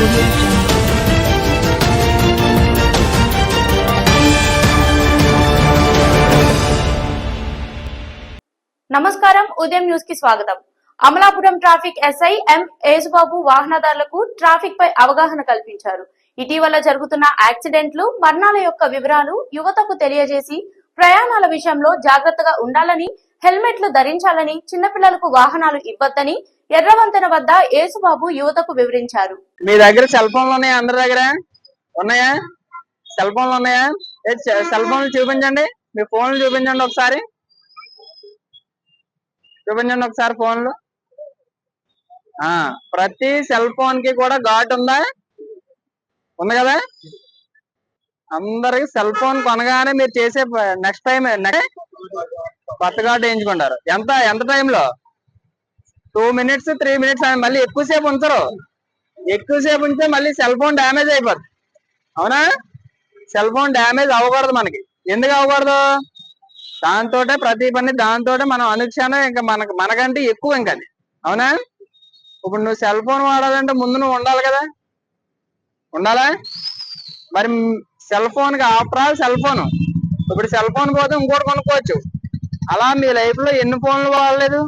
నమస్కారం ఉదయం న్యూస్కి స్వాగతం. Amalapuram traffic SI M Yesubabu వాహనదారులకు ట్రాఫిక్ పై అవగాహన కల్పించారు. ఇటీవల జరుగుతున్న యాక్సిడెంట్లు మరణాల యొక్క వివరాలు యువతకు తెలియజేసి ప్రయాణాల విషయంలో జాగ్రత్తగా ఉండాలని హెల్మెట్లు ధరించాలని చిన్నపిల్లలకు వాహనాలు ఇవ్వద్దని ఎర్రవంతెన వద్ద యేసుబాబు యువతకు వివరించారు. మీ దగ్గర సెల్ ఫోన్లు ఉన్నాయా? అందరి దగ్గర? ఉన్నాయా? సెల్ ఫోన్లు ఉన్నాయా? సెల్ ఫోన్లు చూపించండి. మీ ఫోన్లు చూపించండి ఒకసారి. చూపించండి ఒకసారి ఫోన్లు ఆ ప్రతి సెల్ ఫోన్కి కూడా ఘాట్ ఉందా? ఉంది కదా? అందరికి సెల్ ఫోన్ కొనగానే మీరు చేసే నెక్స్ట్ టైం కొత్త ఘాట్ వేయించుకుంటారు ఎంత? ఎంత టైంలో టూ మినిట్స్ త్రీ మినిట్స్ మళ్ళీ ఎక్కువసేపు ఉంచరు. ఎక్కువసేపు ఉంటే మళ్ళీ సెల్ ఫోన్ డ్యామేజ్ అయిపోద్ది. అవునా? సెల్ ఫోన్ డ్యామేజ్ అవ్వకూడదు మనకి. ఎందుకు అవ్వకూడదు? దాంతో ప్రతి పని దాంతో మనం అనుక్షణం ఇంకా మనకు మనకంటే ఎక్కువ ఇంకా అది. అవునా? ఇప్పుడు నువ్వు సెల్ ఫోన్ వాడాలంటే ముందు నువ్వు ఉండాలి కదా? ఉండాలా? మరి సెల్ ఫోన్కి ఆఫ్టర్ ఆల్ సెల్ ఫోన్ ఇప్పుడు సెల్ ఫోన్ పోతే ఇంకోటి కొనుక్కోవచ్చు. అలా మీ లైఫ్లో ఎన్ని ఫోన్లు వాడలేదు?